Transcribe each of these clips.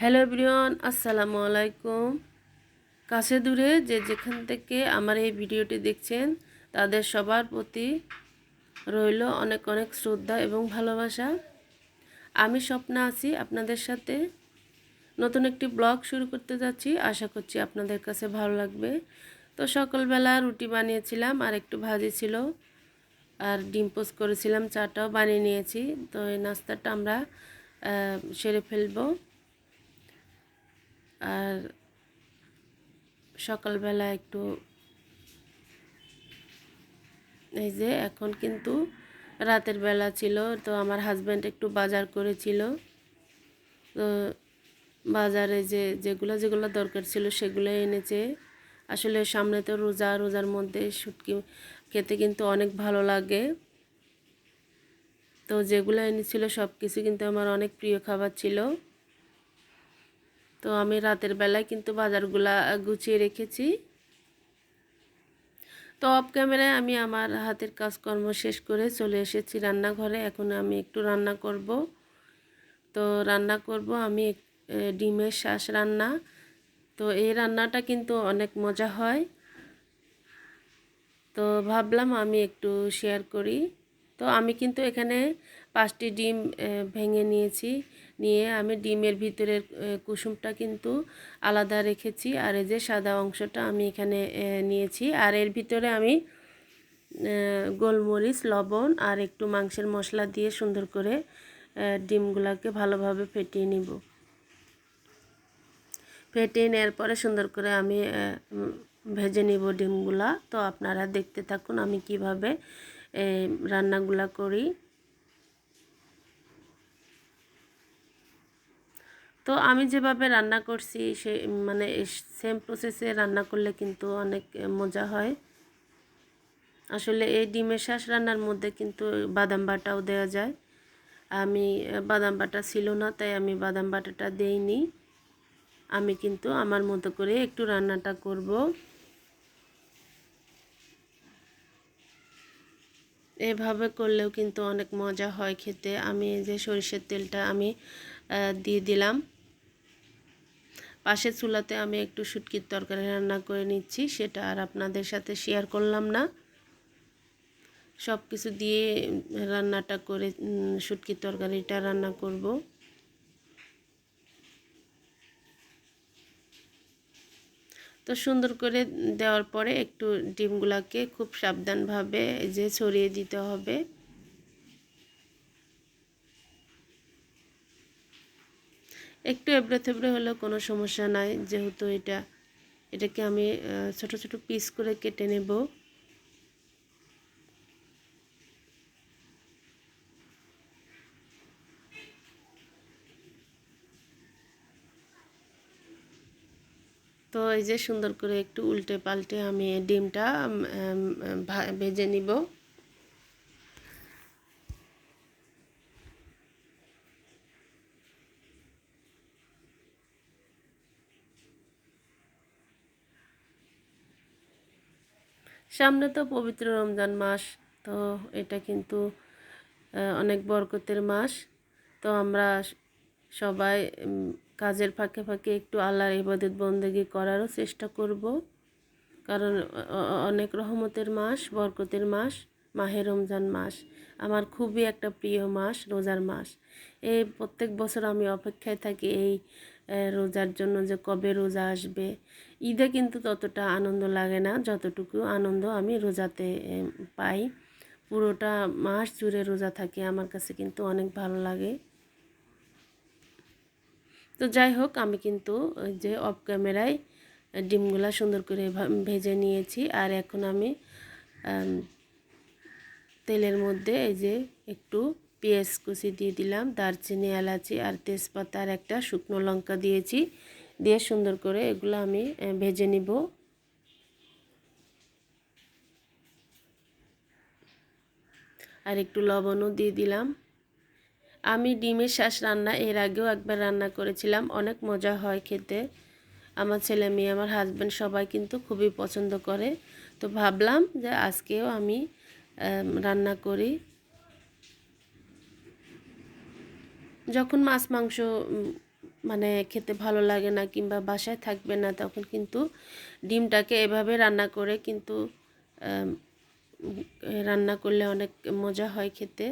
Hello everyone, আসসালামু আলাইকুম। কাছে দূরে যে যেখান থেকে আমার এই ভিডিওটি দেখছেন, তাদের সবার প্রতি রইল অনেক অনেক শ্রদ্ধা এবং ভালোবাসা। আমি স্বপ্না আছি আপনাদের সাথে। নতুন একটি ব্লগ শুরু করতে যাচ্ছি, আশা করছি আপনাদের কাছে ভালো লাগবে। তো সকালবেলা রুটি বানিয়েছিলাম, আর একটু ভাজি ছিল, আর ডিম পোস্ট করেছিলাম, চাটাও বানিয়ে নিয়েছি। তো এই নাস্তাটা আমরা সেরে ফেলব। আর সকালবেলা একটু এই যে এখন কিন্তু রাতের বেলা ছিল, তো আমার হাজব্যান্ড একটু বাজার করেছিল। তো বাজারে যে যেগুলো যেগুলো দরকার ছিল সেগুলো এনেছে। আসলে সামনে তো রোজা, রোজার মধ্যে শুটকি খেতে কিন্তু অনেক ভালো লাগে। তো যেগুলো এনেছিল সব কিছু কিন্তু আমার অনেক প্রিয় খাবার ছিল। তো আমি রাতের বেলায় কিন্তু বাজারগুলা গুছিয়ে রেখেছি। তো অফ ক্যামেরায় আমি আমার হাতের কাজকর্ম শেষ করে চলে এসেছি রান্নাঘরে। এখন আমি একটু রান্না করব। তো রান্না করব আমি ডিমের শ্বাস রান্না। তো এই রান্নাটা কিন্তু অনেক মজা হয়। তো ভাবলাম আমি একটু শেয়ার করি। তো আমি কিন্তু এখানে পাঁচটি ডিম ভেঙে নিয়েছি। নিয়ে আমি ডিমের ভিতরের কুসুমটা কিন্তু আলাদা রেখেছি। আর এই যে সাদা অংশটা আমি এখানে নিয়েছি। আর এর ভিতরে আমি গোলমরিচ, লবণ আর একটু মাংসের মশলা দিয়ে সুন্দর করে ডিমগুলোকে ভালোভাবে ফেটিয়ে নিব। ফেটিয়ে নেওয়ার পরে সুন্দর করে আমি ভেজে নিব ডিমগুলা। তো আপনারা দেখতে থাকুন আমি কীভাবে রান্নাগুলা করি। তো আমি যেভাবে রান্না করছি, সে মানে সেম প্রসেসে রান্না করলে কিন্তু অনেক মজা হয়। আসলে এই ডিমের শ্বাস রান্নার মধ্যে কিন্তু বাদাম বাটাও দেওয়া যায়। আমি, বাদাম বাটা ছিল না, তাই আমি বাদাম বাটাটা দেইনি। আমি কিন্তু আমার মতো করে একটু রান্নাটা করব। এভাবে করলেও কিন্তু অনেক মজা হয় খেতে। আমি যে সরিষার তেলটা আমি দিয়ে দিলাম। পাশের চুলাতে আমি একটু শুটকির তরকারি রান্না করে নিচ্ছি, সেটা আর আপনাদের সাথে শেয়ার করলাম না। সব কিছু দিয়ে রান্নাটা করে শুটকির তরকারিটা রান্না করব। তো সুন্দর করে দেওয়ার পরে একটু ডিমগুলাকে খুব সাবধানভাবে যে ছড়িয়ে দিতে হবে। একটু এবড়ে থেবড়ে হলেও কোনো সমস্যা নাই, যেহেতু এটা, এটাকে আমি ছোট ছোট পিস করে কেটে নেব। তো এই যে সুন্দর করে একটু উল্টে পাল্টে আমি ডিমটা ভেজে নিব। সামনে তো পবিত্র রমজান মাস, তো এটা কিন্তু অনেক বরকতের মাস। তো আমরা সবাই কাজের ফাঁকে ফাঁকে একটু আল্লাহর ইবাদত বন্দেগি করারও চেষ্টা করব। কারণ অনেক রহমতের মাস, বরকতের মাস, মাহে রমজান মাস। আমার খুবই একটা প্রিয় মাস, রোজার মাস। এই প্রত্যেক বছর আমি অপেক্ষায় থাকি এই রোজার জন্য যে কবে রোজা আসবে, ঈদে কিন্তু ততটা আনন্দ লাগে না। যতটুকু আনন্দ আমি রোজাতে পাই। পুরোটা মাস জুড়ে রোজা থাকে, আমার কাছে কিন্তু অনেক ভালো লাগে। তো যাই হোক, আমি কিন্তু যে অফ ক্যামেরায় ডিমগুলা সুন্দর করে ভেজে নিয়েছি। আর এখন আমি, তেলের মধ্যে এই যে একটু পেঁয়াজ কুচি দিয়ে দিলাম, দারচিনি, এলাচি আর তেজপাতা আর একটা শুকনো লঙ্কা দিয়েছি। দিয়ে সুন্দর করে এগুলো আমি ভেজে নিব। আর একটু লবণও দিয়ে দিলাম। আমি ডিমের শ্বাস রান্না, এর আগেও একবার রান্না করেছিলাম, অনেক মজা হয় খেতে। আমার ছেলে মেয়ে, আমার হাজব্যান্ড সবাই কিন্তু খুবই পছন্দ করে। তো ভাবলাম যে আজকেও আমি রান্না করি। যখন মাছ, মাংস মানে খেতে ভালো লাগে না কিংবা বাসায় থাকবে না, তখন কিন্তু ডিমটাকে এভাবে রান্না করে কিন্তু রান্না করলে অনেক মজা হয় খেতে।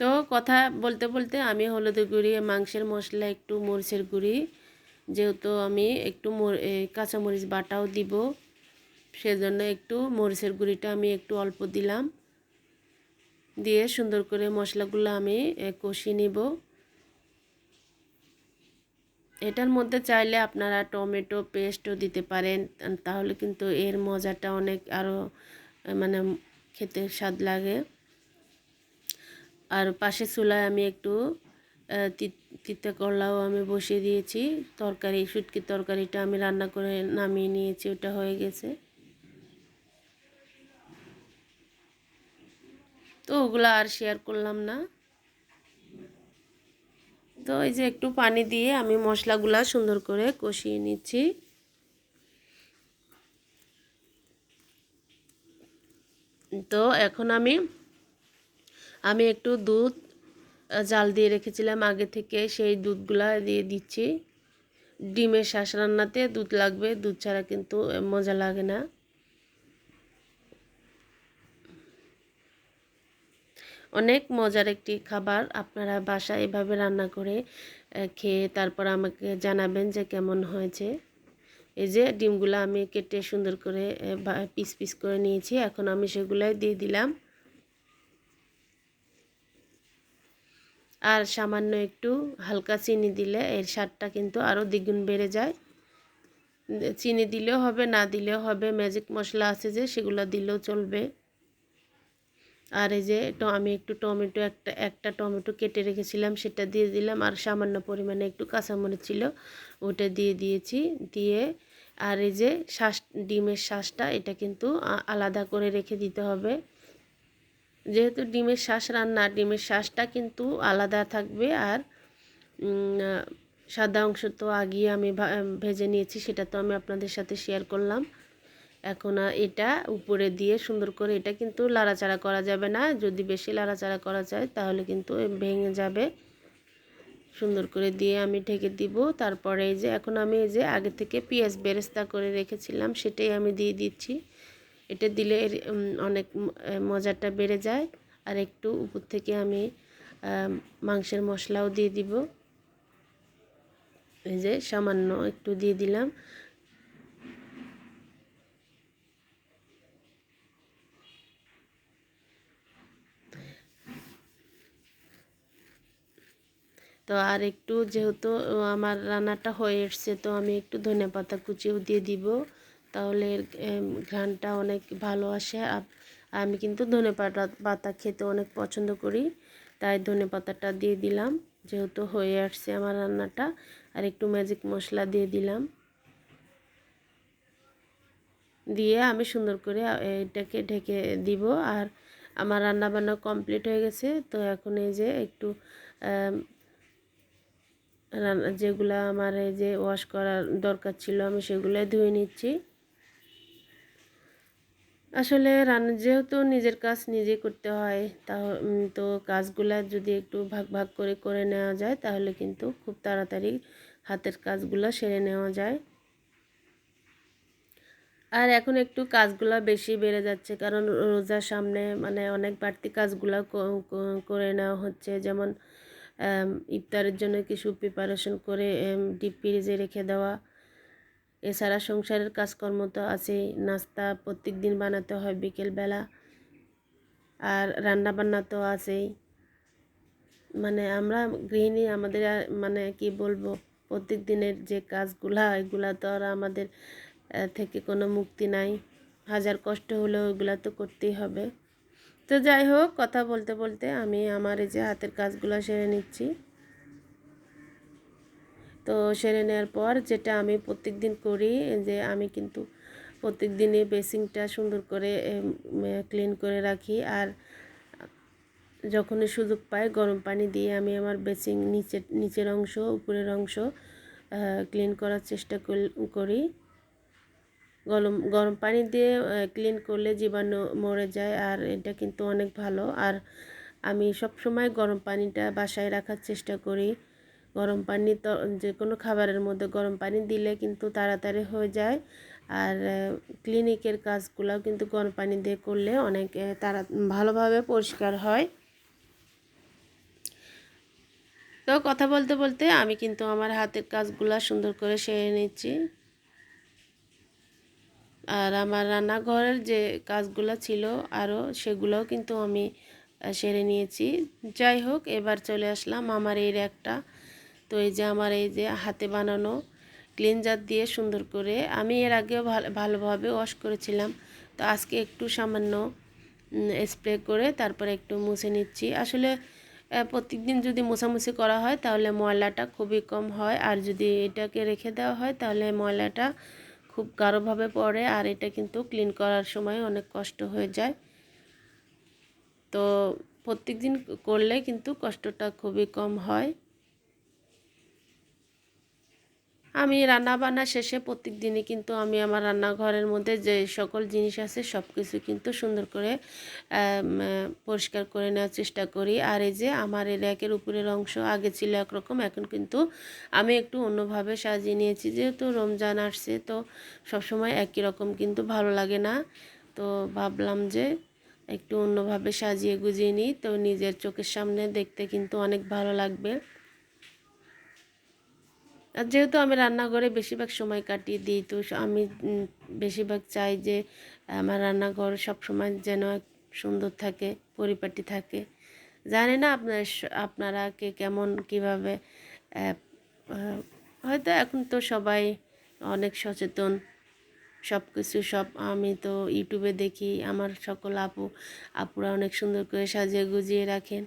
তো কথা বলতে বলতে আমি হলুদের গুঁড়ি, মাংসের মশলা, একটু মরিচের গুঁড়ি, যেহেতু আমি একটু কাঁচামরিচ বাটাও দিব, সেজন্য একটু মরিচের গুঁড়িটা আমি একটু অল্প দিলাম। দিয়ে সুন্দর করে মশলাগুলো আমি কষিয়ে নিব। এটার মধ্যে চাইলে আপনারা টমেটো পেস্টও দিতে পারেন তাহলে কিন্তু এর মজাটা অনেক আরও মানে খেতে স্বাদ লাগে। আর পাশে চুলায় আমি একটু আহ, তি- করলাও আমি বসিয়ে দিয়েছি। তরকারি শুটকির তরকারিটা আমি রান্না করে নামিয়ে নিয়েছি ওটা হয়ে গেছে। তো ওগুলো আর শেয়ার করলাম না। তো এই যে একটু পানি দিয়ে আমি মশলাগুলা সুন্দর করে কষিয়ে নিচ্ছি। তো এখন আমি আমি একটু দুধ জাল দিয়ে রেখেছিলাম আগে থেকে, সেই দুধগুলা দিয়ে দিচ্ছি। ডিমের শাঁস রান্নাতে দুধ লাগবে, দুধ ছাড়া কিন্তু মজা লাগে না। অনেক মজার একটি খাবার। আপনারা বাসায় এভাবে রান্না করে খেয়ে তারপর আমাকে জানাবেন যে কেমন হয়েছে। এই যে ডিমগুলো আমি কেটে সুন্দর করে পিস পিস করে নিয়েছি। এখন আমি সেগুলাই দিয়ে দিলাম। আর সামান্য একটু হালকা চিনি দিলে এর স্বাদটা কিন্তু আরও দ্বিগুণ বেড়ে যায়। চিনি দিলেও হবে, না দিলেও হবে। ম্যাজিক মশলা আছে যে, সেগুলো দিলেও চলবে। আর এই যে তো আমি একটু টমেটো একটা একটা টমেটো কেটে রেখেছিলাম, সেটা দিয়ে দিলাম। আর সামান্য পরিমাণে একটু কাঁচামরিচ ছিল, ওটা দিয়ে দিয়েছি। দিয়ে আর এই যে শ্বাস ডিমের শ্বাসটা এটা কিন্তু আলাদা করে রেখে দিতে হবে। যেহেতু ডিমের শ্বাস রান্না, ডিমের শ্বাসটা কিন্তু আলাদা থাকবে। আর সাদা অংশ তো আগিয়ে আমি ভেজে নিয়েছি, সেটা তো আমি আপনাদের সাথে শেয়ার করলাম। এখন এটা উপরে দিয়ে সুন্দর করে এটা কিন্তু লাড়াচাড়া করা যাবে না। যদি বেশি লাড়াচাড়া করা যায়, তাহলে কিন্তু ভেঙে যাবে। সুন্দর করে দিয়ে আমি ঢেকে দিব। তারপরে এই যে, এখন আমি এই যে আগে থেকে পেঁয়াজ বেরেস্তা করে রেখেছিলাম, সেটাই আমি দিয়ে দিচ্ছি। এটা দিলে অনেক মজাটা বেড়ে যায়। আর একটু উপর থেকে আমি মাংসের মশলাও দিয়ে দিব। এই যে সামান্য একটু দিয়ে দিলাম। তো আর একটু যেহেতু আমার রান্নাটা হয়ে এসছে, তো আমি একটু ধনে পাতা কুচিও দিয়ে দিব। তাহলে ঘ্রাণটা অনেক ভালো আসে। আমি কিন্তু ধনে পাতা পাতা খেতে অনেক পছন্দ করি, তাই ধনে পাতাটা দিয়ে দিলাম। যেহেতু হয়ে আসছে আমার রান্নাটা, আর একটু ম্যাজিক মশলা দিয়ে দিলাম। দিয়ে আমি সুন্দর করে এটাকে ঢেকে দিব। আর আমার রান্না বান্না কমপ্লিট হয়ে গেছে, তো এখন এই যে একটু রান্না যেগুলো আমার এই যে ওয়াশ করার দরকার ছিল, আমি সেগুলো ধুয়ে নিচ্ছি। আসলে রান্না যেহেতু নিজের কাজ নিজে করতে হয় তা তো কাজগুলা যদি একটু ভাগ ভাগ করে করে নেওয়া যায়, তাহলে কিন্তু খুব তাড়াতাড়ি হাতের কাজগুলো সেরে নেওয়া যায়। আর এখন একটু কাজগুলো বেশি বেড়ে যাচ্ছে, কারণ রোজার সামনে মানে অনেক বাড়তি কাজগুলা করে নেওয়া হচ্ছে, যেমন ইফতারের জন্য কিছু প্রিপারেশন করে ডিপ ফ্রিজে রেখে দেওয়া। এছাড়া সংসারের কাজকর্ম তো আছেই। নাস্তা প্রত্যেক দিন বানাতে হয় বিকেলবেলা। আর রান্না বান্না তো আছেই। মানে আমরা গৃহিণী, আমাদের মানে কি বলব প্রত্যেক দিনের যে কাজগুলা, এগুলা তো আর আমাদের থেকে কোনো মুক্তি নাই। হাজার কষ্ট হলেও এগুলা তো করতেই হবে। তো যাই হোক, কথা বলতে বলতে আমি আমার এই যে হাতের কাজগুলো সেরে নিচ্ছি। তো সেরে নেওয়ার পর যেটা আমি প্রত্যেক দিন করি, যে আমি কিন্তু প্রত্যেক দিনই বেসিংটা সুন্দর করে ক্লিন করে রাখি। আর যখনই সুযোগ পাই, গরম পানি দিয়ে আমি আমার বেসিং নিচের নিচের অংশ, উপরের অংশ ক্লিন করার চেষ্টা করি। গরম গরম পানি দিয়ে ক্লিন করলে জীবাণু মরে যায় আর এটা কিন্তু অনেক ভালো। আর আমি সব সময় গরম পানিটা বাসায় রাখার চেষ্টা করি। গরম পানি তো যে কোনো খাবারের মধ্যে গরম পানি দিলে কিন্তু তাড়াতাড়ি হয়ে যায়। আর ক্লিনিকের কাজগুলোও কিন্তু গরম পানি দিয়ে করলে অনেক তারা ভালোভাবে পরিষ্কার হয়। তো কথা বলতে বলতে আমি কিন্তু আমার হাতের কাজগুলো সুন্দর করে সেরে নিচ্ছি। আর আমার রান্নাঘরের যে কাজগুলো ছিল আরও সেগুলোও কিন্তু আমি সেরে নিয়েছি। যাই হোক, এবার চলে আসলাম আমার এই র্যাকটা তো এই যে আমার এই যে হাতে বানানো ক্লিনজার দিয়ে সুন্দর করে, আমি এর আগেও ভালো, ভালোভাবে ওয়াশ করেছিলাম। তো আজকে একটু সামান্য স্প্রে করে তারপরে একটু মুছে নিচ্ছি। আসলে প্রত্যেক দিন যদি মোছামুছি করা হয় তাহলে ময়লাটা খুবই কম হয়। আর যদি এটাকে রেখে দেওয়া হয় তাহলে ময়লাটা খুব গাঢ়ভাবে পড়ে আর এটা কিন্তু ক্লিন করার সময় অনেক কষ্ট হয়ে যায়। তো প্রত্যেক দিন করলে কিন্তু কষ্টটা খুবই কম হয়। আমি রান্না বান্না শেষে প্রত্যেক দিনই কিন্তু আমি আমার রান্নাঘরের মধ্যে যে সকল জিনিস আছে সব কিছু কিন্তু সুন্দর করে পরিষ্কার করে নেওয়ার চেষ্টা করি। আর এই যে আমার এই র্যাকের উপরের অংশ আগে ছিল একরকম, এখন কিন্তু আমি একটু অন্যভাবে সাজিয়ে নিয়েছি। যেহেতু রমজান আসছে, তো সবসময় একই রকম কিন্তু ভালো লাগে না। তো ভাবলাম যে একটু অন্যভাবে সাজিয়ে গুজিয়ে নিই। তো নিজের চোখের সামনে দেখতে কিন্তু অনেক ভালো লাগবে। আর যেহেতু আমি রান্নাঘরে বেশিরভাগ সময় কাটিয়ে দিই, তো আমি বেশিরভাগ চাই যে, আমার রান্নাঘর সব সময় যেন সুন্দর থাকে, পরিপাটি থাকে। জানি না আপনার আপনারা কে কেমন, কীভাবে হয়তো এখন তো সবাই অনেক সচেতন। সব কিছু সব, আমি তো ইউটিউবে দেখি, আমার সকল আপু, আপুরা অনেক সুন্দর করে সাজিয়ে গুজিয়ে রাখেন।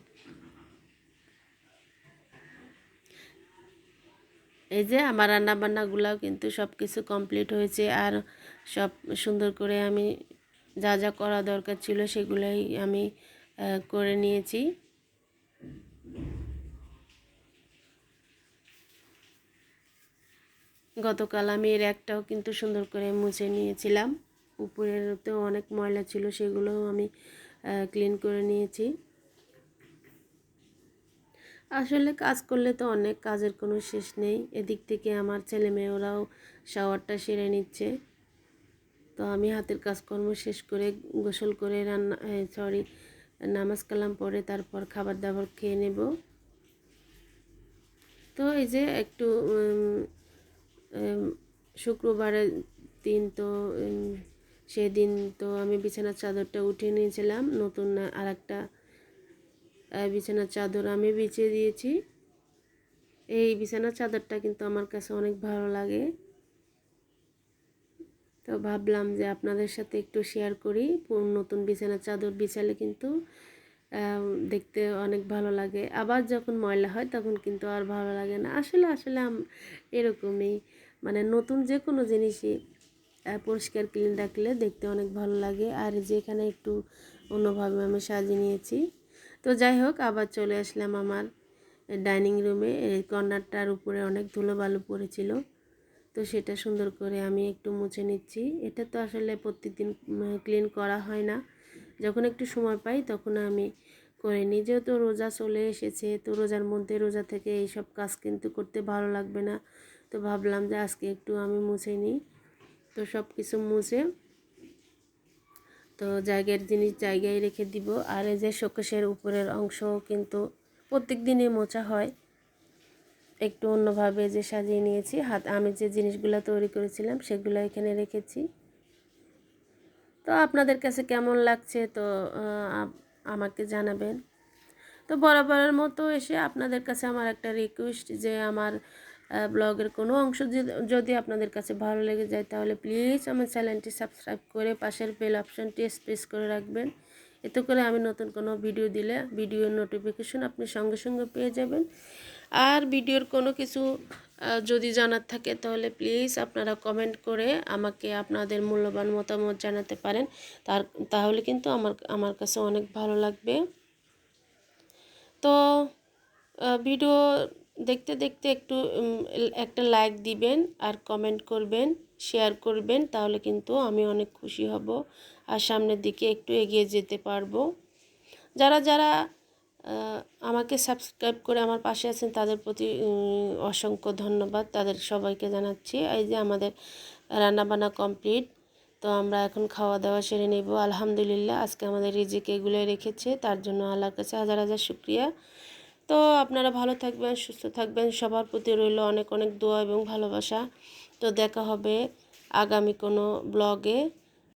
এই যে আমার রান্না বান্নাগুলাও কিন্তু সব কিছু কমপ্লিট হয়েছে আর সব সুন্দর করে আমি যা যা করা দরকার ছিল সেগুলোই আমি করে নিয়েছি। গতকাল আমি এর একটাও কিন্তু সুন্দর করে মুছে নিয়েছিলাম। উপরেরতেও অনেক ময়লা ছিল সেগুলোও আমি ক্লিন করে নিয়েছি। আসলে কাজ করলে তো অনেক কাজের কোনো শেষ নেই। এদিক থেকে আমার ছেলে মেয়েরাও শাওয়ারটা সেরে নিচ্ছে। তো আমি হাতের কাজকর্ম শেষ করে গোসল করে রান্না সরি নামাজ কালাম পরে তারপর খাবার দাবার খেয়ে নেব। তো এই যে একটু শুক্রবারের দিন তো সেদিন তো আমি বিছানার চাদরটা উঠিয়ে নিয়েছিলাম। নতুন আর একটা বিছানার চাদর আমি বিছিয়ে দিয়েছি। এই বিছানার চাদরটা কিন্তু আমার কাছে অনেক ভালো লাগে। তো ভাবলাম যে আপনাদের সাথে একটু শেয়ার করি। নতুন বিছানার চাদর বিছালে কিন্তু দেখতে অনেক ভালো লাগে। আবার যখন ময়লা হয় তখন কিন্তু আর ভালো লাগে না। আসলে আসলে এরকমই। মানে নতুন যে কোনো জিনিসই পরিষ্কার ক্লিন রাখলে দেখতে অনেক ভালো লাগে। আর যেখানে একটু অন্যভাবে আমি সাজিয়ে নিয়েছি তো যাই হোক, আবার চলে আসলাম আমার ডাইনিং রুমে। এই কর্নারটার উপরে অনেক ধুলো বালু পড়েছিল, তো সেটা সুন্দর করে আমি একটু মুছে নিচ্ছি। এটা তো আসলে প্রত্যেকদিন ক্লিন করা হয় না। যখন একটু সময় পাই তখন আমি করে নিই। যেহেতু রোজা চলে এসেছে, তো রোজার মধ্যে রোজা থেকে এইসব কাজ কিন্তু করতে ভালো লাগবে না। তো ভাবলাম যে আজকে একটু আমি মুছে নিই। তো সব কিছু মুছে তো জায়গার জিনিস জায়গায় রেখে দিব। আর এই যে শোকেশের উপরের অংশ কিন্তু প্রত্যেক দিনই মোচা হয়। একটু অন্যভাবে যে সাজিয়ে নিয়েছি, হাত আমি যে জিনিসগুলো তৈরি করেছিলাম সেগুলো এখানে রেখেছি। তো আপনাদের কাছে কেমন লাগছে তো আমাকে জানাবেন। তো বরাবরের মতো এসে আপনাদের কাছে আমার একটা রিকোয়েস্ট যে আমার ব্লগের কোনো অংশ যদি আপনাদের কাছে ভালো লেগে যায়, তাহলে প্লিজ আমার চ্যানেলটি সাবস্ক্রাইব করে পাশের বেল অপশানটি স্প্রেস করে রাখবেন। এতে করে আমি নতুন কোনো ভিডিও দিলে ভিডিওর নোটিফিকেশন আপনি সঙ্গে সঙ্গে পেয়ে যাবেন। আর ভিডিওর কোনো কিছু যদি জানার থাকে, তাহলে প্লিজ আপনারা কমেন্ট করে আমাকে আপনাদের মূল্যবান মতামত জানাতে পারেন। তার তাহলে কিন্তু আমার আমার কাছে অনেক ভালো লাগবে। তো ভিডিও দেখতে দেখতে একটু একটা লাইক দিবেন আর কমেন্ট করবেন শেয়ার করবেন, তাহলে কিন্তু আমি অনেক খুশি হব আর সামনের দিকে একটু এগিয়ে যেতে পারব। যারা যারা আমাকে সাবস্ক্রাইব করে আমার পাশে আছেন, তাদের প্রতি অসংখ্য ধন্যবাদ। তাদের সবাইকে জানাচ্ছি, এই যে আমাদের রান্নাবান্না কমপ্লিট তো আমরা এখন খাওয়া দাওয়া সেরে নেব। আলহামদুলিল্লাহ, আজকে আমাদের রিজিক এগুলো রেখেছে, তার জন্য আল্লাহর কাছে হাজার হাজার শুক্রিয়া। তো আপনারা ভালো থাকবেন, সুস্থ থাকবেন। সবার প্রতি রইল অনেক অনেক দোয়া এবং ভালোবাসা। তো দেখা হবে আগামী কোনো ব্লগে।